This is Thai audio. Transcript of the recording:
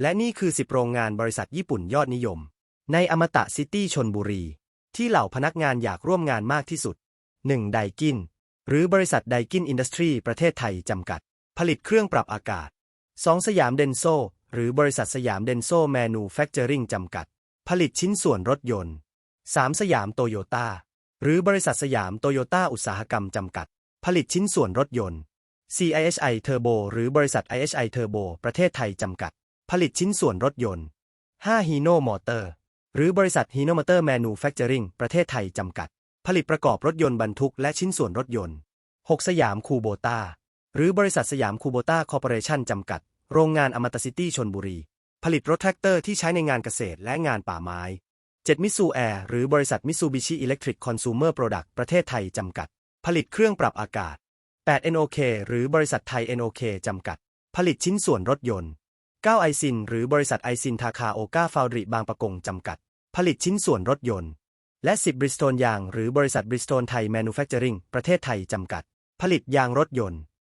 และนี่คือ 10 โรงงานบริษัทญี่ปุ่นยอดนิยม ในอมตะซิตี้ชนบุรี ที่เหล่าพนักงานอยากร่วมงานมากที่สุด 1. ไดกิน หรือบริษัทไดกินอินดัสทรีประเทศไทยจำกัด ผลิตเครื่องปรับอากาศ 2. สยามเดนโซ หรือบริษัทสยามเดนโซแมนูแฟคเจอริงจำกัด ผลิตชิ้นส่วนรถยนต์ 3. สยามโตโยต้า หรือบริษัทสยามโตโยต้าอุตสาหกรรมจำกัด ผลิตชิ้นส่วนรถยนต์ CIHI Turbo หรือบริษัท IHI Turbo ประเทศไทยจำกัด ผลิตชิ้นส่วนรถยนต์ 5. Hino Motor หรือบริษัท Hino Motor Manufacturing ประเทศไทยจำกัด ผลิตประกอบรถยนต์บรรทุกและชิ้นส่วนรถยนต์ 6. สยามคูโบตาหรือบริษัทสยามคูโบตาคอร์ปอเรชั่นจำกัด โรงงานอมตะซิตี้ชนบุรี ผลิตรถแทรกเตอร์ที่ใช้ในงานเกษตรและงานป่าไม้ 7. มิสูแอร์หรือบริษัทมิสูบิชิอิเล็กทริกคอน sumer Product ประเทศไทยจำกัด ผลิตเครื่องปรับอากาศ 8. NOK หรือบริษัทไทย NOK จำกัด ผลิตชิ้นส่วนรถยนต์ 9. ไอซิน หรือบริษัทไอซินทาคาโอกาฟาวริบางประกงจำกัด ผลิตชิ้นส่วนรถยนต์ และ 10บริสโตนยาง หรือบริษัทบริสโตนไทยแมนูแฟคเจอริงประเทศไทยจำกัด ผลิตยางรถยนต์